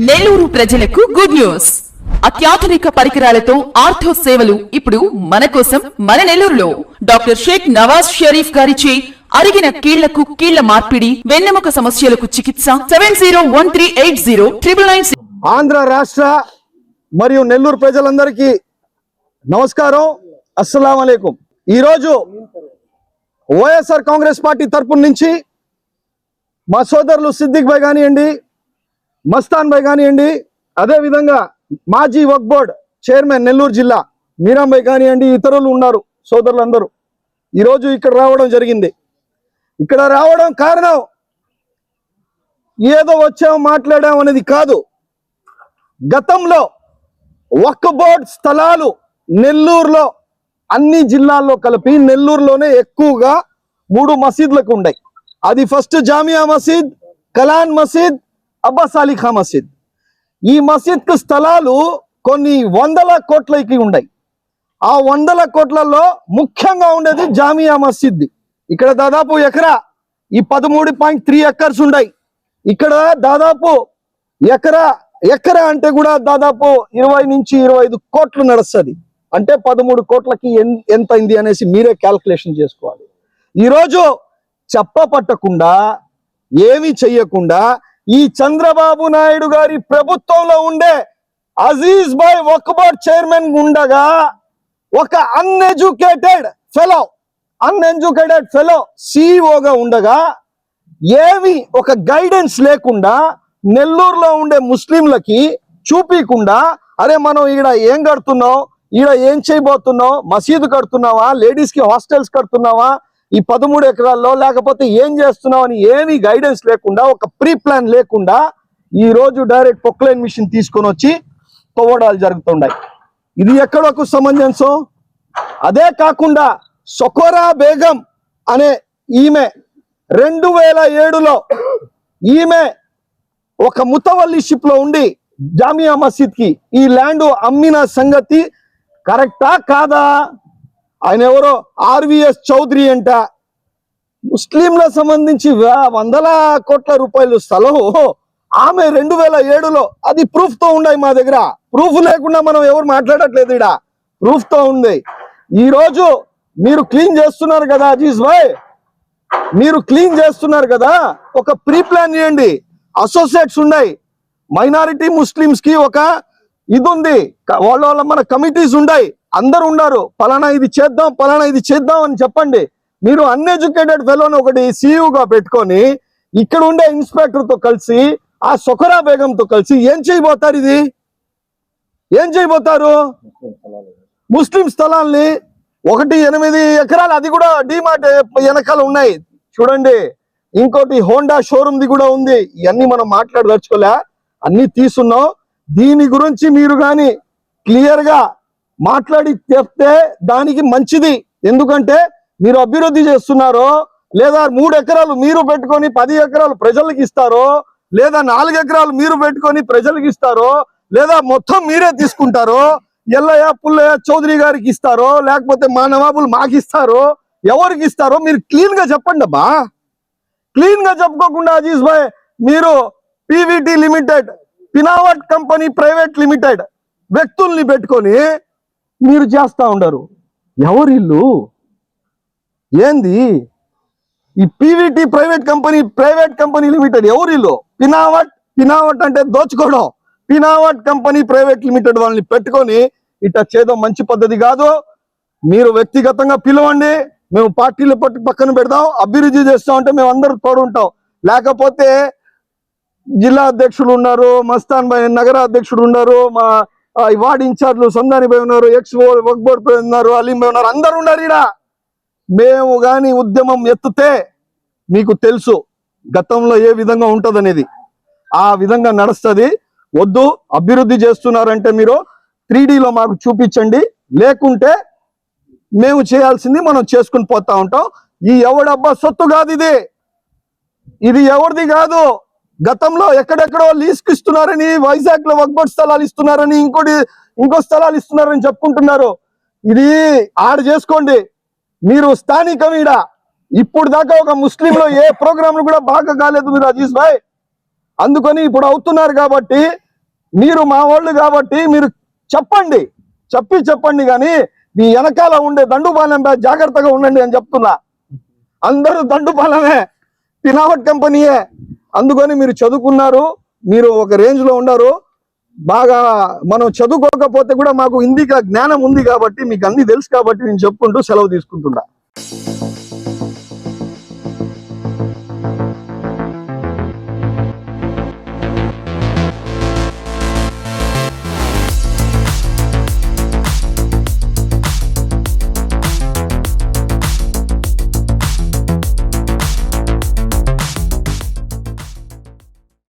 నెల్లూరు ప్రజలకు good news అత్యాధునిక పరికరాలతో ఆర్థో సేవలు ఇప్పుడు మన కోసం మన నెల్లూరులో. డాక్టర్ షేక్ నవాజ్ షరీఫ్ గారిచే అరిగిన కీళ్ళకు కీళ్ళ మార్పిడి వెన్నెముక సమస్యలకు చికిత్స seven zero one three eight zero triple nine Andhra రాష్ట్ర మరియు నెల్లూరు ప్రజలందరికీ నమస్కారం. అస్సలం అలైకుం. ఈరోజు వైఎస్ఆర్ కాంగ్రెస్ పార్టీ తరపు నుంచి మా సోదరులు సిద్దిక్ భాయ్ కానివ్వండి మస్తాన్ భాయ్ కానివ్వండి అదేవిధంగా మాజీ వక్ బోర్డ్ చైర్మన్ నెల్లూరు జిల్లా మీరాం భాయ్ కానివ్వండి ఇతరులు ఉన్నారు సోదరులందరూ. ఈరోజు ఇక్కడ రావడం జరిగింది. ఇక్కడ రావడం కారణం ఏదో వచ్చాం మాట్లాడాం అనేది కాదు. గతంలో వక్ బోర్డ్ స్థలాలు నెల్లూరులో అన్ని జిల్లాల్లో కలిపి నెల్లూరులోనే ఎక్కువగా మూడు మసీద్లకు ఉన్నాయి అది ఫస్ట్ జామియా మసీద్ కలాన్ మసీద్ అబ్బాస్ అలీ ఖా మసీద్. ఈ మసీద్కు స్థలాలు కొన్ని వందల కోట్లకి ఉన్నాయి. ఆ వందల కోట్లలో ముఖ్యంగా ఉండేది జామియా మసీద్. ఇక్కడ దాదాపు ఎకరా ఈ పదమూడు పాయింట్ త్రీ ఎకర్స్ ఉన్నాయి. ఇక్కడ దాదాపు ఎకరా ఎకరా అంటే కూడా దాదాపు ఇరవై నుంచి ఇరవై ఐదు కోట్లు నడుస్తుంది. అంటే పదమూడు కోట్లకి ఎన్- ఎంత అయింది అనేసి మీరే క్యాల్కులేషన్ చేసుకోవాలి. ఈరోజు చెప్ప పట్టకుండా ఏమీ చెయ్యకుండా ఈ చంద్రబాబు నాయుడు గారి ప్రభుత్వంలో ఉండే అజీజ్ భాయ్ ఒక్కబోర్డ్ చైర్మన్ ఉండగా ఒక అన్ఎడ్యుకేటెడ్ ఫెలో అన్ఎడ్యుకేటెడ్ ఫెలో సిఇఓగా ఉండగా ఏవి ఒక గైడెన్స్ లేకుండా నెల్లూరులో ఉండే ముస్లింలకి చూపించకుండా అరే మనం ఈడ ఏం కడుతున్నావు? ఈడ ఏం చేయబోతున్నావు? మసీదు కడుతున్నావా? లేడీస్కి హాస్టల్స్ కడుతున్నావా? ఈ పదమూడు ఎకరాల్లో లేకపోతే ఏం చేస్తున్నావు అని ఏమీ గైడెన్స్ లేకుండా ఒక ప్రీ ప్లాన్ లేకుండా ఈ రోజు డైరెక్ట్ పొక్లైన్ మిషన్ తీసుకొని వచ్చి తవ్వడాలు జరుగుతున్నాయి ఇది ఎక్కడకు సమంజసం? అదే కాకుండా సొకోరా బేగం అనే ఈమె రెండు వేల ఏడులో ఈమె ఒక ముతవల్లి షిప్లో ఉండి జామియా మసీద్కి ఈ ల్యాండ్ అమ్మిన సంగతి కరెక్టా కాదా? ఆయన ఎవరో? ఆర్విఎస్ చౌదరి అంట. ముస్లింల సంబంధించి వందల కోట్ల రూపాయలు స్థలం. ఆమె రెండు వేల ఏడులో అది ప్రూఫ్తో ఉన్నాయి మా దగ్గర. ప్రూఫ్ లేకుండా మనం ఎవరు మాట్లాడట్లేదు ఇడ ప్రూఫ్తో ఉంది. ఈ రోజు మీరు క్లీన్ చేస్తున్నారు కదా అజీజ్ భాయ్? మీరు క్లీన్ చేస్తున్నారు కదా? ఒక ప్రీ ప్లాన్ చేయండి. అసోసియేట్స్ ఉన్నాయి. మైనారిటీ ముస్లిమ్స్కి ఒక ఇది ఉంది వాళ్ళ వాళ్ళ మన కమిటీస్ ఉన్నాయి అందరు ఉన్నారు పలానా ఇది చేద్దాం పలానా ఇది చేద్దాం అని చెప్పండి. మీరు అన్ఎడ్యుకేటెడ్ ఫెలోని ఒకటి CEO పెట్టుకొని ఇక్కడ ఉండే ఇన్స్పెక్టర్తో కలిసి ఆ సొకరా బేగంతో కలిసి ఏం చేయబోతారు ఇది? ఏం చేయబోతారు? ముస్లిం స్థలాల్ని ఒకటి ఎనిమిది ఎకరాలు అది కూడా డిమార్ట్ వెనకాల ఉన్నాయి. చూడండి ఇంకోటి హోండా షోరూమ్ ది కూడా ఉంది. ఇవన్నీ మనం మాట్లాడదలుచుకోలే అన్ని తీసున్నాం దీని గురించి మీరు కానీ క్లియర్గా మాట్లాడి చెప్తే దానికి మంచిది. ఎందుకంటే మీరు అభివృద్ధి చేస్తున్నారో లేదా మూడు ఎకరాలు మీరు పెట్టుకొని పది ఎకరాలు ప్రజలకు ఇస్తారో లేదా నాలుగు ఎకరాలు మీరు పెట్టుకొని ప్రజలకు ఇస్తారో లేదా మొత్తం మీరే తీసుకుంటారో ఎల్లయ్య పుల్లయ్య చౌదరి గారికి ఇస్తారో లేకపోతే మా నవాబులు మాకు ఇస్తారో ఎవరికి ఇస్తారో మీరు క్లీన్గా చెప్పండి అబ్బా. క్లీన్గా చెప్పుకోకుండా అజీజ్ భాయ్ మీరు పీవీటీ లిమిటెడ్ పినావట్ కంపెనీ ప్రైవేట్ లిమిటెడ్ వ్యక్తుల్ని పెట్టుకొని మీరు చేస్తా ఉండరు. ఎవరిల్లు? ఏంది? ఈ PVT private company private company limited ఎవరిల్లు? పినావట్ పినావట్ అంటే దోచుకోవడం. పినావట్ కంపెనీ ప్రైవేట్ లిమిటెడ్ వాళ్ళని పెట్టుకొని ఇట్లా చేయడం మంచి పద్ధతి కాదు. మీరు వ్యక్తిగతంగా పిలవండి. మేము పార్టీలు పట్టు పక్కన పెడదాం. అభివృద్ధి చేస్తాం అంటే మేము అందరూ తోడుంటాం లేకపోతే జిల్లా అధ్యక్షుడు ఉన్నారు మస్తాన్ భాయ్ నగర అధ్యక్షుడు ఉన్నారు మా ఈ వార్డ్ ఇన్ఛార్జ్లు సొందాని పోయి ఉన్నారు ఎక్స్ వర్క్ బోర్డ్ పోయి ఉన్నారు అలీం పోయి ఉన్నారు అందరు ఉన్నారు ఈడ. మేము కానీ ఉద్యమం ఎత్తితే మీకు తెలుసు గతంలో ఏ విధంగా ఉంటుంది ఆ విధంగా నడుస్తుంది. వద్దు అభివృద్ధి చేస్తున్నారంటే మీరు త్రీడీలో మాకు చూపించండి. లేకుంటే మేము చేయాల్సింది మనం చేసుకుని పోతా ఉంటాం. ఈ ఎవడబ్బా సొత్తు కాదు ఇది. ఇది ఎవరిది కాదు. గతంలో ఎక్కడెక్కడో లీస్కి ఇస్తున్నారని వైజాగ్లో వక్బోట్ స్థలాలు ఇస్తున్నారని ఇంకోటి ఇంకో స్థలాలు ఇస్తున్నారని చెప్పుకుంటున్నారు. ఇది ఆడ చేసుకోండి. మీరు స్థానికం ఈడ. ఇప్పుడు దాకా ఒక ముస్లింలో ఏ ప్రోగ్రాంలు కూడా బాగా కాలేదు మీరు అజీజ్ భాయ్. అందుకని ఇప్పుడు అవుతున్నారు కాబట్టి మీరు మా వాళ్ళు కాబట్టి మీరు చెప్పండి. చెప్పి చెప్పండి కానీ మీ వెనకాల ఉండే దండుపాలెం జాగ్రత్తగా ఉండండి అని చెప్తున్నా. అందరూ దండుపాలమే. పినావట్ కంపెనీయే. అందుకని మీరు చదువుకున్నారు మీరు ఒక రేంజ్లో ఉన్నారు. బాగా మనం చదువుకోకపోతే కూడా మాకు హిందీ జ్ఞానం ఉంది కాబట్టి మీకు అన్ని తెలుసు కాబట్టి నేను చెప్పుకుంటూ సెలవు తీసుకుంటున్నా.